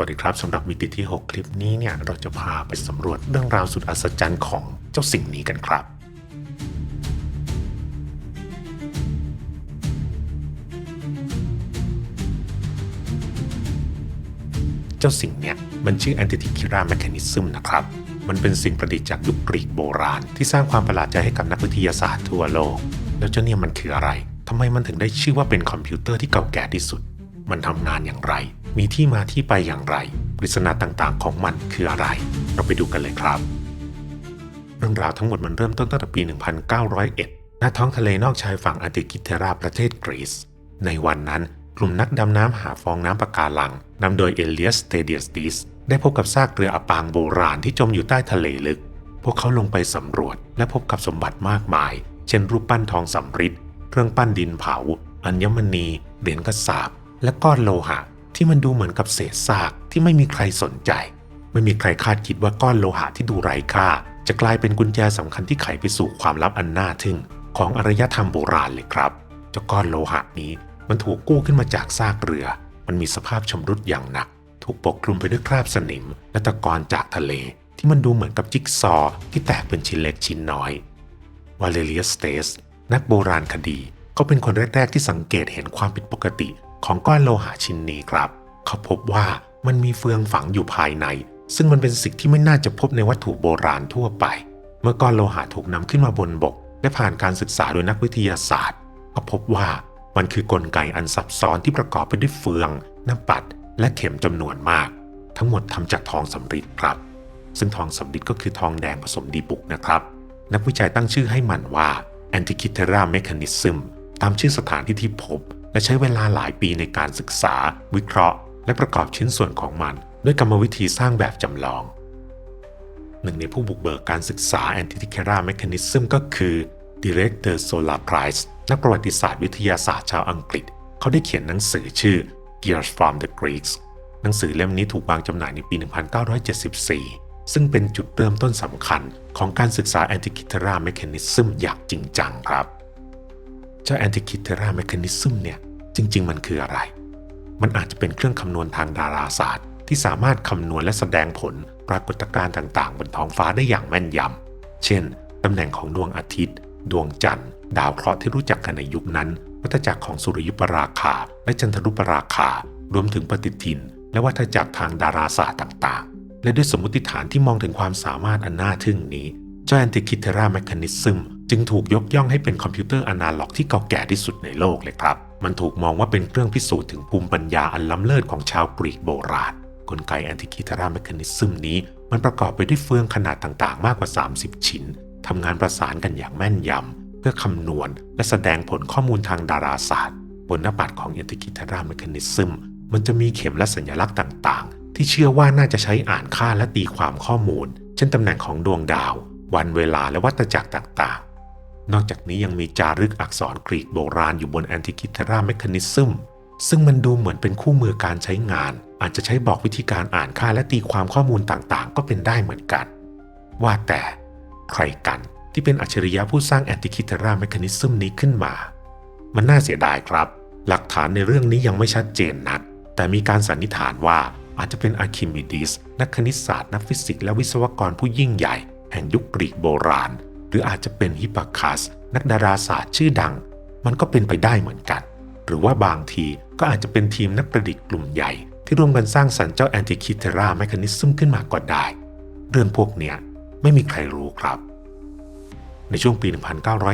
วัสดีครับสำหรับมิติที่ 6 คลิปนี้เนี่ยเราจะพาไปสำรวจเรื่องราวสุดอัศจรรย์ของเจ้าสิ่งนี้กันครับ เจ้าสิ่งเนี่ยมันชื่อ Antikythera mechanism นะครับ มันเป็นสิ่งประดิษฐ์จากยุคกรีกโบราณ ที่สร้างความประหลาดใจให้กับนักวิทยาศาสตร์ทั่วโลก แล้วเจ้าเนี่ยมันคืออะไรทำไมมันถึงได้ชื่อว่าเป็นคอมพิวเตอร์ที่เก่าแก่ที่สุด มันทำงานอย่างไร มีที่มาที่ไปอย่างไร ปริศนาต่างๆ ของมันคืออะไร เราไปดูกันเลยครับ เรื่องราวทั้งหมดมันเริ่มต้นตั้งแต่ปี 1901 ณ ท้องทะเลนอกชายฝั่งอาติกิเทราประเทศกรีซ ในวันนั้นกลุ่มนักดำน้ำหาฟองน้ำปะการังนำโดยเอเลียสเตเดียสติสได้พบกับซากเรืออปางโบราณที่จมอยู่ใต้ทะเลลึก พวกเขาลงไปสำรวจและพบกับสมบัติมากมาย เช่นรูปปั้นทองสำริดเครื่องปั้นดินเผา อัญมณี เหรียญกระสาบ และก้อนโลหะ ที่มันดูเหมือนกับเศษซากที่ไม่มีใครสนใจ ไม่มีใครคาดคิดว่าก้อนโลหะที่ดูไร้ค่า จะกลายเป็นกุญแจสำคัญที่ไขไปสู่ความลับอันน่าทึ่ง ของอารยธรรมโบราณเลยครับเจ้าก้อนโลหะนี้มันถูกกู้ขึ้นมาจากซากเรือ มันมีสภาพชำรุดอย่างหนัก ถูกปกคลุมไปด้วยคราบสนิม และตะกอนจากทะเล ที่มันดูเหมือนกับจิ๊กซอว์ที่แตกเป็นชิ้นเล็กชิ้นน้อยวาเลเลียสเตสนักโบราณคดีเขาเป็นคนแรก ๆ ที่สังเกตเห็นความผิดปกติ ของก้อนโลหะชิ้นนี้ครับ เขาพบว่ามันมีเฟืองฝังอยู่ภายใน ซึ่งมันเป็นสิ่งที่ไม่น่าจะพบในวัตถุโบราณทั่วไป เมื่อก้อนโลหะถูกนำขึ้นมาบนบก และผ่านการศึกษาโดยนักวิทยาศาสตร์ ก็พบว่ามันคือกลไกอันซับซ้อนที่ประกอบไปด้วยเฟือง น้ำปัด และเข็มจำนวนมาก ทั้งหมดทำจากทองสำริดครับ ซึ่งทองสำริดก็คือทองแดงผสมดีบุกนะครับ นักวิจัยตั้งชื่อให้มันว่า Antikythera mechanism ตามชื่อสถานที่ที่พบ และใช้เวลาหลายปีในการศึกษา วิเคราะห์ และประกอบชิ้นส่วนของมัน ด้วยกรรมวิธีสร้างแบบจำลอง หนึ่งในผู้บุกเบิกการศึกษา Antikythera mechanism ก็คือ Director Solar Price นักประวัติศาสตร์วิทยาศาสตร์ชาวอังกฤษ เขาได้เขียนหนังสือชื่อ Gears from the Greeks หนังสือเล่มนี้ถูกวางจำหน่ายในปี 1974 ซึ่งเป็นจุดเริ่มต้นสำคัญของการศึกษา Antikythera mechanism อย่างจริงจังครับ เจ้า Antikythera mechanism เนี่ยจริง ๆ มันคืออะไร มันอาจจะเป็นเครื่องคำนวณทางดาราศาสตร์ ที่สามารถคำนวณและแสดงผลปรากฏการณ์ต่างๆ บนท้องฟ้าได้อย่างแม่นยำ เช่น ตำแหน่งของดวงอาทิตย์ ดวงจันทร์ ดาวเคราะห์ที่รู้จักกันในยุคนั้น วัฏจักรของสุริยุปราคา และจันทรุปราคา รวมถึงปฏิทิน และวัฏจักรทางดาราศาสตร์ต่างๆ และด้วยสมมติฐานที่มองถึงความสามารถอันน่าทึ่งนี้ เจ้า Antikythera mechanism จึงถูกยกย่องให้เป็นคอมพิวเตอร์อนาล็อกที่เก่าแก่ที่สุดในโลกเลยครับ มันถูกมองว่าเป็นเครื่องพิสูจน์ถึงภูมิปัญญาอันล้ำเลิศของชาวกรีกโบราณ กลไก Antikythera mechanism นี้ มันประกอบไปด้วยเฟืองขนาดต่างๆ มากกว่า 30 ชิ้นทำงานประสานกันอย่างแม่นยำเพื่อคำนวณ และแสดงผลข้อมูลทางดาราศาสตร์ บนหน้าปัดของ Antikythera mechanism มันจะมีเข็มและสัญลักษณ์ต่างๆ ที่เชื่อว่าน่าจะใช้อ่านค่าและตีความข้อมูล เช่นตำแหน่งของดวงดาว วันเวลาและวัฏจักรต่างๆ นอกจากนี้ยังมีจารึกอักษรกรีกโบราณอยู่บน Antikythera mechanism ซึ่งมันดูเหมือนเป็นคู่มือการใช้งาน อาจจะใช้บอกวิธีการอ่านค่าและตีความข้อมูลต่างๆ ก็เป็นได้เหมือนกัน ว่าแต่ใครกันที่เป็นอัจฉริยะผู้สร้าง Antikythera mechanism นี้ขึ้นมา มันน่าเสียดายครับ หลักฐานในเรื่องนี้ยังไม่ชัดเจนนัก แต่มีการสันนิษฐานว่าอาจจะเป็นอาคิมิดีสนักคณิตศาสตร์นักฟิสิกส์และวิศวกรผู้ยิ่งใหญ่ แห่งยุคกรีกโบราณ หรืออาจจะเป็นฮิปปาคัสนักดาราศาสตร์ชื่อดัง มันก็เป็นไปได้เหมือนกัน หรือว่าบางทีก็อาจจะเป็นทีมนักประดิษฐ์กลุ่มใหญ่ ที่ร่วมกันสร้างสรรค์เจ้า Antikythera mechanism ขึ้นมาก็ได้ เรื่องพวกเนี้ยไม่มีใครรู้ครับ ในช่วงปี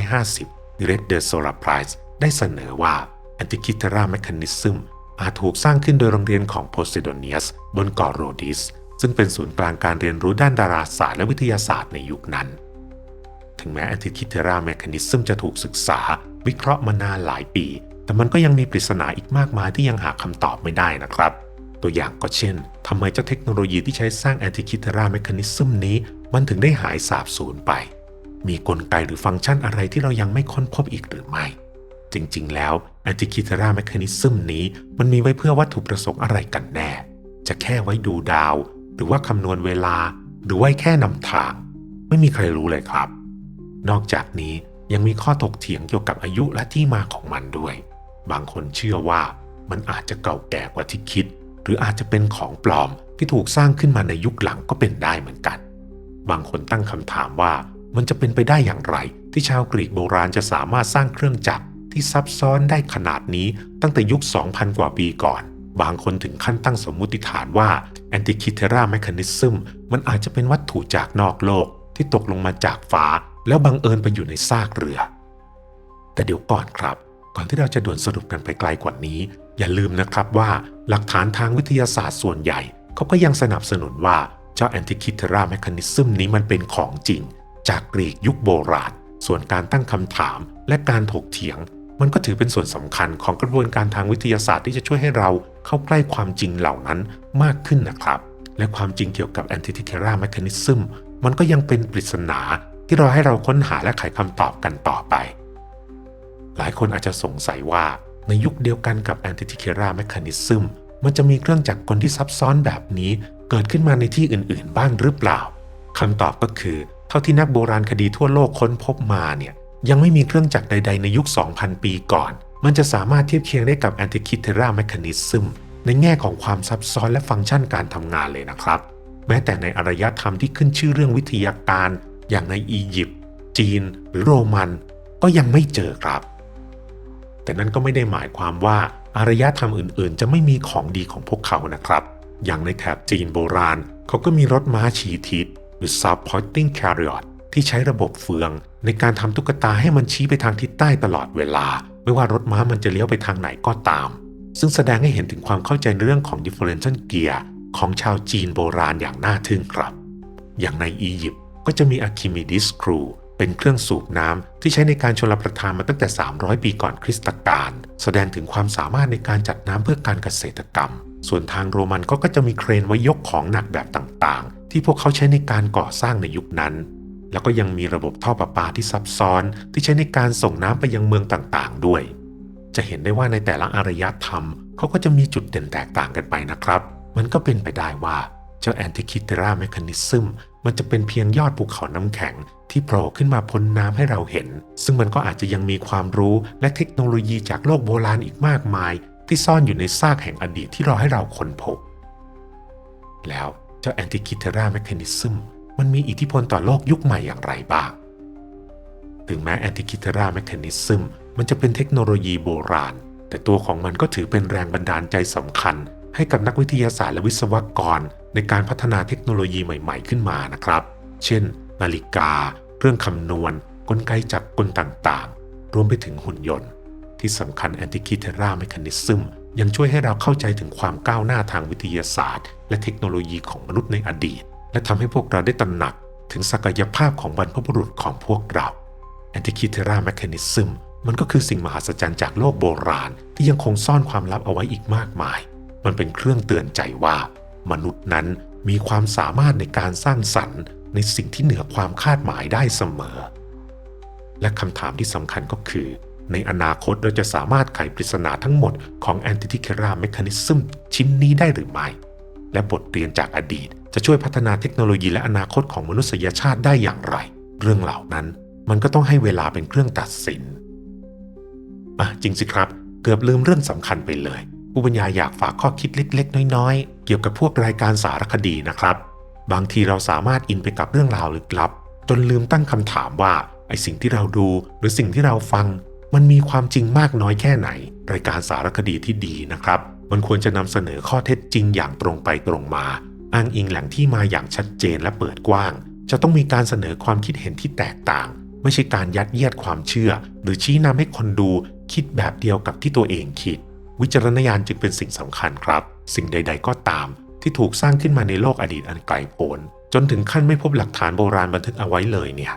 1950 Direct the Solar Prize ได้เสนอว่า Antikythera mechanism อาจถูกสร้างขึ้นโดยโรงเรียนของ Posidonius บนเกาะโรดิส ซึ่งเป็นศูนย์กลางการเรียนรู้ด้านดาราศาสตร์และวิทยาศาสตร์ในยุคนั้น ถึงแม้ Antikythera mechanism จะถูกศึกษา วิเคราะห์มานานหลายปี แต่มันก็ยังมีปริศนาอีกมากมายที่ยังหาคำตอบไม่ได้นะครับ ตัวอย่างก็เช่นทำไมเจ้าเทคโนโลยีที่ใช้สร้าง Antikythera mechanism นี้ มันถึงได้หายสาบสูญไป มีกลไกหรือฟังก์ชันอะไรที่เรายังไม่ค้นพบอีกหรือไม่ จริงๆ แล้ว Antikythera mechanism นี้ มันมีไว้เพื่อวัตถุประสงค์อะไรกันแน่ จะแค่ไว้ดูดาว หรือว่าคำนวณเวลา หรือไว้แค่นำทาง ไม่มีใครรู้เลยครับ นอกจากนี้ยังมีข้อถกเถียงเกี่ยวกับอายุและที่มาของมันด้วย บางคนเชื่อว่ามันอาจจะเก่าแก่กว่าที่คิด หรืออาจจะเป็นของปลอมที่ถูกสร้างขึ้นมาในยุคหลังก็เป็นได้เหมือนกัน บางคนตั้งคำถามว่ามันจะเป็นไปได้อย่างไร ที่ชาวกรีกโบราณจะสามารถสร้างเครื่องจักรที่ซับซ้อนได้ขนาดนี้ตั้งแต่ยุค 2,000 กว่าปีก่อน บางคนถึงขั้นตั้งสมมุติฐานว่า Antikythera mechanism มันอาจจะเป็นวัตถุจากนอกโลกที่ตกลงมาจากฟ้า แล้วบังเอิญไปอยู่ในซากเรือ แต่เดี๋ยวก่อนครับ ก่อนที่เราจะด่วนสรุปกันไปไกลกว่านี้ อย่าลืมนะครับว่าหลักฐานทางวิทยาศาสตร์ส่วนใหญ่เขาก็ยังสนับสนุนว่าเจ้า Antikythera mechanism นี้มันเป็นของจริง จากกรีกยุคโบราณ ส่วนการตั้งคำถามและการถกเถียง มันก็ถือเป็นส่วนสำคัญของกระบวนการทางวิทยาศาสตร์ที่จะช่วยให้เราเข้าใกล้ความจริงเหล่านั้นมากขึ้นนะครับ และความจริงเกี่ยวกับ Antikythera mechanism มันก็ยังเป็นปริศนา ที่รอให้เราค้นหาและไขคำตอบกันต่อไป หลายคนอาจจะสงสัยว่าในยุคเดียวกันกับ Antikythera mechanism มันจะมีเครื่องจักรกลที่ซับซ้อนแบบนี้ เกิดขึ้นมาในที่อื่นๆ บ้างหรือเปล่าคำตอบก็คือ เท่าที่นักโบราณคดีทั่วโลกค้นพบมาเนี่ยยังไม่มีเครื่องจักรใด ๆ ในยุค 2,000 ปีก่อน มันจะสามารถเทียบเคียงได้กับ Antikythera mechanism ในแง่ของความซับซ้อนและฟังก์ชันการทำงานเลยนะครับ แม้แต่ในอารยธรรมที่ขึ้นชื่อเรื่องวิทยาการ อย่างในอียิปต์จีนหรือโรมันก็ยังไม่เจอครับ แต่นั่นก็ไม่ได้หมายความว่าอารยธรรมอื่นๆ จะไม่มีของดีของพวกเขานะครับ อย่างในแถบจีนโบราณ เขาก็มีรถม้าฉีทิศหรือ supporting chariot ที่ใช้ระบบเฟือง ในการทำตุ๊กตาให้มันชี้ไปทางทิศใต้ตลอดเวลา ไม่ว่ารถม้ามันจะเลี้ยวไปทางไหนก็ตาม ซึ่งแสดงให้เห็นถึงความเข้าใจเรื่องของ differential gear ของชาวจีนโบราณอย่างน่าทึ่งครับ อย่างในอียิปต์ ก็จะมี Archimedes Screw เป็นเครื่องสูบน้ำที่ใช้ในการชลประทานมาตั้งแต่ 300 ปีก่อนคริสตกาลแสดงถึงความสามารถในการจัดน้ำเพื่อการเกษตรกรรม ส่วนทางโรมันก็ก็จะมีเครนไว้ยกของหนักแบบต่างๆ ที่พวกเขาใช้ในการก่อสร้างในยุคนั้น แล้วก็ยังมีระบบท่อประปาที่ซับซ้อนที่ใช้ในการส่งน้ำไปยังเมืองต่างๆ ด้วย จะเห็นได้ว่าในแต่ละอารยธรรมเขาก็จะมีจุดเด่นแตกต่างกันไปนะครับ มันก็เป็นไปได้ว่าเจ้า Antikythera mechanism มัน มันจะเป็นเพียงยอดภูเขาน้ำแข็งที่โผล่ขึ้นมาพ้นน้ำให้เราเห็น ซึ่งมันก็อาจจะยังมีความรู้และเทคโนโลยีจากโลกโบราณอีกมากมาย ที่ซ่อนอยู่ในซากแห่งอดีตที่รอให้เราค้นพบ แล้วเจ้า Antikythera mechanism มันมีอิทธิพลต่อโลกยุคใหม่อย่างไรบ้าง ถึงแม้ Antikythera mechanism มันจะเป็นเทคโนโลยีโบราณ แต่ตัวของมันก็ถือเป็นแรงบันดาลใจสำคัญ ให้กับนักวิทยาศาสตร์และวิศวกร ในการพัฒนาเทคโนโลยีใหม่ ๆ ขึ้นมานะครับ เช่น นาฬิกา เครื่องคำนวณ กลไกจักรกลต่างๆ รวมไปถึงหุ่นยนต์ ที่สำคัญ Antikythera mechanism ยังช่วยให้เราเข้าใจถึงความก้าวหน้าทางวิทยาศาสตร์ และเทคโนโลยีของมนุษย์ในอดีต และทำให้พวกเราได้ตระหนักถึงศักยภาพของบรรพบุรุษของพวกเรา Antikythera mechanism มันก็คือสิ่งมหัศจรรย์จากโลกโบราณ ที่ยังคงซ่อนความลับเอาไว้อีกมากมาย มันเป็นเครื่องเตือนใจว่า มนุษย์นั้นมีความสามารถในการสร้างสรรค์ ในสิ่งที่เหนือความคาดหมายได้เสมอ และคำถามที่สำคัญก็คือ ในอนาคตเราจะสามารถไขปริศนาทั้งหมดของ Antikythera mechanism ชิ้นนี้ได้หรือไม่ และบทเรียนจากอดีต จะช่วยพัฒนาเทคโนโลยีและอนาคตของมนุษยชาติได้อย่างไร เรื่องเหล่านั้นมันก็ต้องให้เวลาเป็นเครื่องตัดสินอะจริงสิครับ เกือบลืมเรื่องสำคัญไปเลย ผู้บรรยายอยากฝากข้อคิดเล็ก ๆ น้อย ๆ เกี่ยวกับพวกรายการสารคดีนะครับ บางทีเราสามารถอินไปกับเรื่องราวลึกลับ จนลืมตั้งคำถามว่าไอสิ่งที่เราดู หรือสิ่งที่เราฟัง มันมีความจริงมากน้อยแค่ไหน รายการสารคดีที่ดีนะครับ มันควรจะนำเสนอข้อเท็จจริงอย่างตรงไปตรงมา อ้างอิงแหล่งที่มาอย่างชัดเจนและเปิดกว้าง จะต้องมีการเสนอความคิดเห็นที่แตกต่าง ไม่ใช่การยัดเยียดความเชื่อ หรือชี้นำให้คนดูคิดแบบเดียวกับที่ตัวเองคิด วิจารณญาณจึงเป็นสิ่งสำคัญครับ สิ่งใด ๆ ก็ตาม ที่ถูกสร้างขึ้นมาในโลกอดีตอันไกลโพ้นจนถึงขั้นไม่พบหลักฐานโบราณบันทึกเอาไว้เลยเนี่ย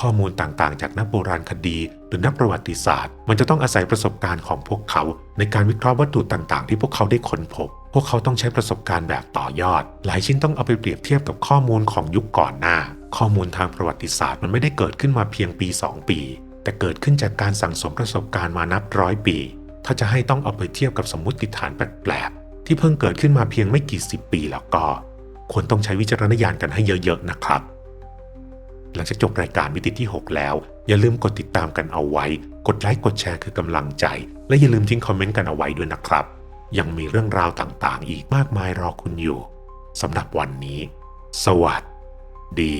ข้อมูลต่างๆ จากนักโบราณคดี หรือนักประวัติศาสตร์ มันจะต้องอาศัยประสบการณ์ของพวกเขา ในการวิเคราะห์วัตถุต่างๆ ที่พวกเขาได้ค้นพบ พวกเขาต้องใช้ประสบการณ์แบบต่อยอด หลายชิ้นต้องเอาไปเปรียบเทียบกับข้อมูลของยุคก่อนหน้า ข้อมูลทางประวัติศาสตร์มันไม่ได้เกิดขึ้นมาเพียงปี 2 ปี แต่เกิดขึ้นจากการสั่งสมประสบการณ์มานับร้อยปี ถ้าจะให้ต้องเอาไปเทียบกับสมมติฐานแปลกๆที่เพิ่งเกิดขึ้นมาเพียงไม่กี่สิบปีแล้วก็ ควรต้องใช้วิจารณญาณกันให้เยอะๆนะครับ หลังจากจบรายการมิติที่ 6 แล้ว อย่าลืมกดติดตามกันเอาไว้ กดไลค์กดแชร์คือกำลังใจ และอย่าลืมทิ้งคอมเมนต์กันเอาไว้ด้วยนะครับ ยังมีเรื่องราวต่างๆ อีกมากมายรอคุณอยู่สำหรับวันนี้ สวัสดี